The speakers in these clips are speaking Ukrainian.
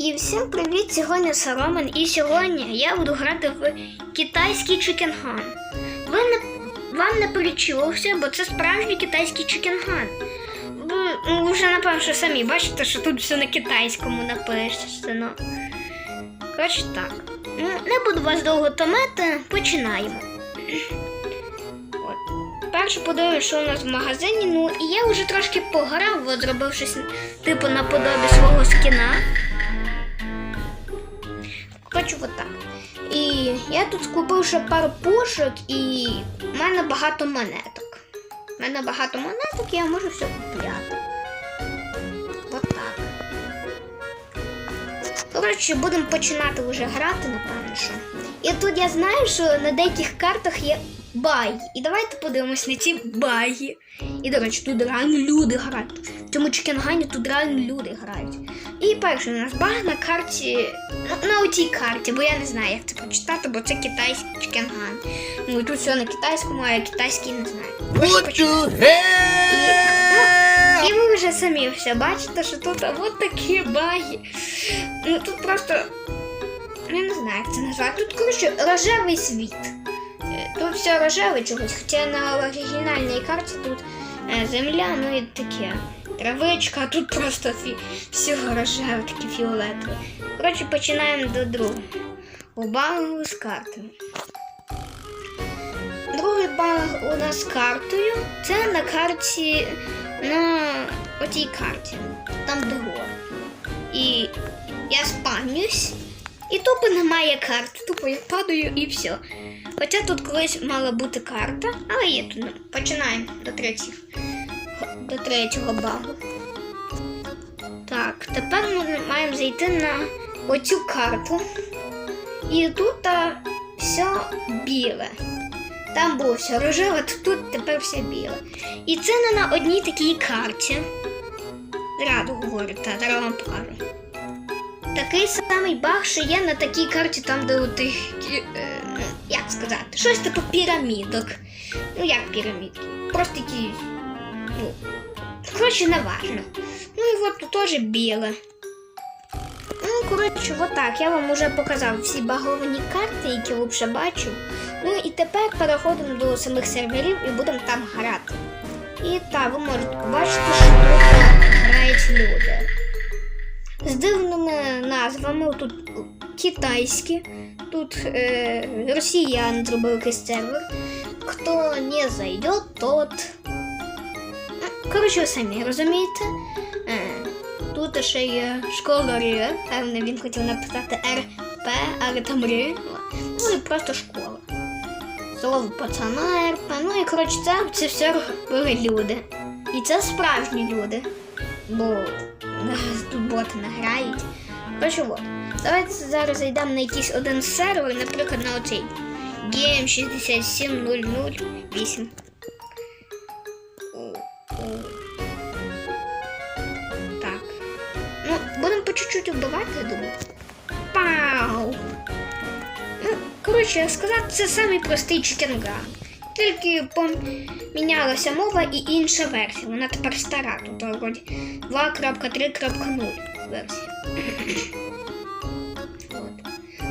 І всім привіт! Сьогодні Соломон, і сьогодні я буду грати в китайський чикенган. Ви не вам не перечувався, бо це справжній китайський чикенган. Ви ну, вже напевно що самі бачите, що тут все на китайському написано. Коротше так. Ну, не буду вас довго томити, починаємо. Перше подивлюсь, що у нас в магазині. Ну і я вже трошки пограв, от зробив щось типу наподобі свого скіна. Хочу отак. І я тут скупив ще пару пушок і в мене багато монеток. У мене багато монеток, і я можу все купляти. Отак. Коротше, будемо починати вже грати, напевно. І тут я знаю, що на деяких картах є баги. І давайте подивимось на ці баги. І, до речі, тут реально люди грають. В цьому чекенгані тут реально люди грають. І перший у нас баг на карті, на оцій карті, бо я не знаю, як це прочитати, бо це китайський чекенган. Ну і тут все на китайському, а я китайський не знаю. І ви вже самі все бачите, що тут от такі баги. Ну тут просто. Я не знаю, як це назвати. Тут, коротше, рожевий світ. Тут все рожеве чогось, хоча на оригінальній карті тут е, земля, ну і таке. Травичка, а тут просто фі... все рожеве, таке фіолетове. Коротше, починаємо до другого. Багу з картами. Другий баг у нас з картою. Це на карті на отій карті, там де гор. І я спавнюсь, і тупо немає карти. Тупо я падаю і все. Хоча тут колись мала бути карта, але є тут. ну, Починаємо до третього, до третього багу. Так, тепер ми маємо зайти на оцю карту. І тут все біле. Там було все рожеве, тут тепер все біле. І це не на одній такій карті. Раду говорю, та зараз вам покажу. Такий самий баг, що є на такій карті, там, де у тих, е, як сказати, щось типу пірамідок. Ну, як пірамідки? Просто якісь. Ну, коротше, не важно. Ну і от теж біле. Ну, коротше, отак. Я вам вже показав всі баговані карти, які вже бачив. Ну і тепер переходимо до самих серверів і будемо там грати. І так, ви можете побачити, що тут грають люди. З дивними назвами тут китайські, тут е, росіяни зробили якийсь сервер. Хто не зайде, тот. Ну, Коротше, ви самі розумієте. Е, тут ще є школарі, певне, він хотів написати РП, але там Р. Ну і просто школа. Слово пацана РП. Ну і коротше, це, це все робили люди. І це справжні люди. Бо е, тут боти не грають. Коротше, от. Давайте зараз зайдемо на якийсь один сервер, наприклад, на оцей GM67008. Так. Ну, будемо по чуть-чуть вбивати, я думаю. Пау! Ну, коротше, сказати, це самий простий чекенган. Тільки помінялася мова і інша версія. Вона тепер стара, тут вроді 2.3.0 версія. От.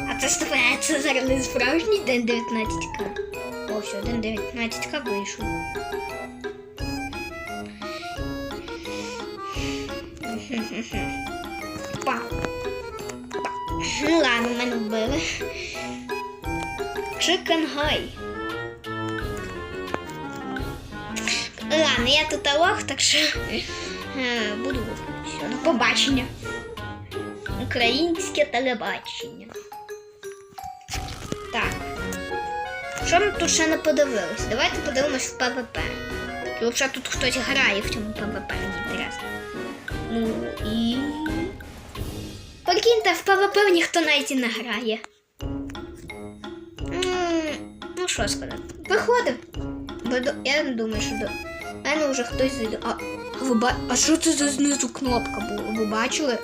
А це стає, це зараз справжній день 19К. О, все, день 19К вийшов. Пау. Ну ладно, мене вбили. Chicken High. Ладно, я тут лох, так що е, буду до побачення. Українське телебачення. Так. Що ми тут ще не подивились? Давайте подивимось в ПВП. Взагалі тут хтось грає в цьому ПВП, мені інтересно. Ну і. Прикиньте, в ПВП ніхто навіть і не грає. Ну, що сказати? Виходив. Я не думаю, що до мене вже хтось зайде. А, а ви ба... а що це за знизу кнопка була? Ви бачили?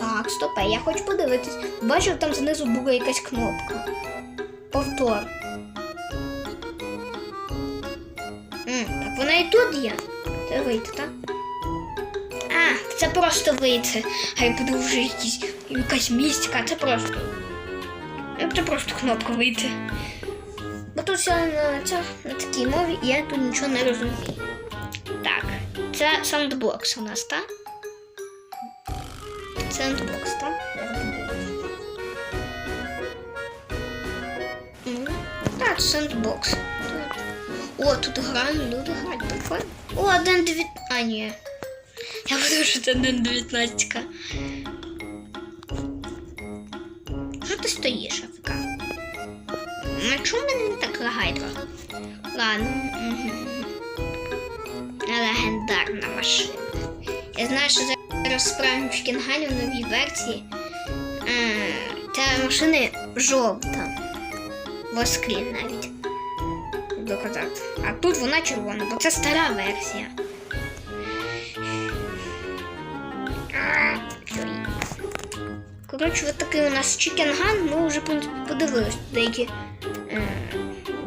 Так, стопе, я хочу подивитись. Бачив, там знизу була якась кнопка. Повтор. М, так вона і тут є. Це вийти, так? А, це просто вийти. Хай буде вже якісь, якась містика, це просто. Це просто кнопка вийти. Тут все на, це, на такій мові, і я тут нічого не розумію. Так, це саундбокс у нас, так? Це саундбокс, так? Ну, Так, саундбокс. Тут. О, тут грають, люди грають, прикольно. О, день 9... А, ні. Я буду, що це день 19. Що ти стоїш? Ну, чому мене не так лагає трохи? Ладно. Легендарна машина. Я знаю, що зараз справимо в в новій версії. Та машина жовта. Воскрін навіть. Доказати. А тут вона червона, бо це стара версія. Коротше, от такий у нас чікенган, ми вже в принципі, подивились деякі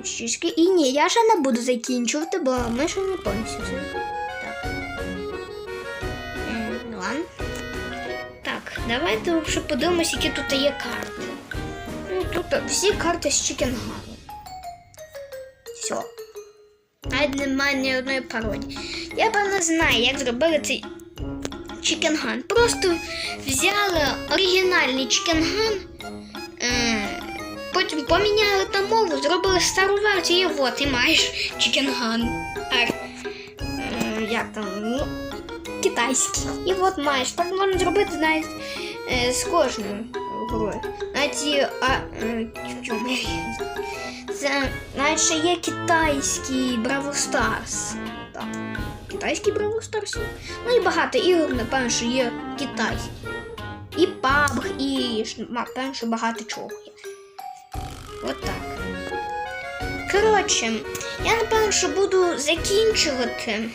щічки. І ні, я ще не буду закінчувати, бо ми ще не повністю. Так. Е, ладно. Так, давайте вже подивимось, які тут є карти. Ну, тут всі карти з чікенгану. Все. Навіть немає ні одної пародії. Я певно знаю, як зробили цей чікенган. Просто взяли оригінальний чікенган, потім поміняли там мову, зробили стару версію, от і маєш чікенган. Як там? Ну, китайський. І от маєш. Так можна зробити навіть е, з кожною грою. Навіть а, е? Це навіть ще є китайський Браво Старс. Так. Китайський Браво Старс. Ну і багато ігор, напевно, що є китайські. І PUBG, і напевно, що багато чого є. От так. Коротше, я напевно, що буду закінчувати.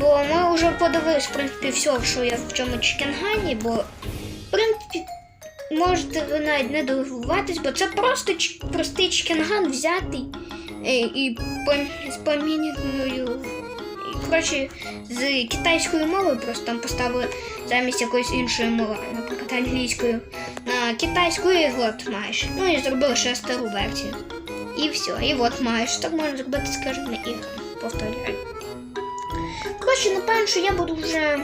Бо ми вже подивились, в принципі, все, що я в цьому чікенгані, бо, в принципі, можете ви навіть не дивуватись, бо це просто простий чікенган взятий е, і з поміненою. Коротше, з китайською мовою просто там поставили замість якоїсь іншої мови, наприклад, англійською на китайську і от маєш. Ну і зробили ще стару версію. І все, і от маєш. Так можна зробити, скажімо, на ігри. Повторюю. Коротше, напевно, що я буду вже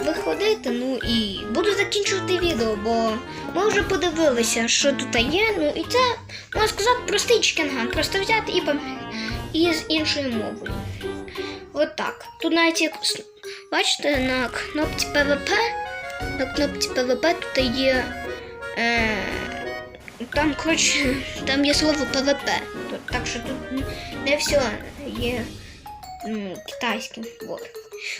виходити, ну і буду закінчувати відео, бо ми вже подивилися, що тут є. Ну і це, можна сказати, простий чікенган. Просто взяти і, і з іншою мовою. От так. Тут навіть як бачите, на кнопці ПВП, на кнопці ПВП тут є. Е, там, коротше, там є слово ПВП. Так що тут не все є м, китайським. Вот.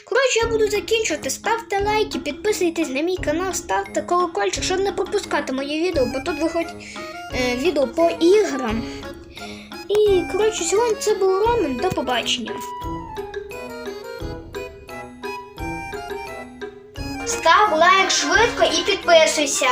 Коротше, я буду закінчувати. Ставте лайки, підписуйтесь на мій канал, ставте колокольчик, щоб не пропускати мої відео, бо тут виходять е, відео по іграм. І, коротше, сьогодні це був Роман. До побачення. Став лайк швидко і підписуйся.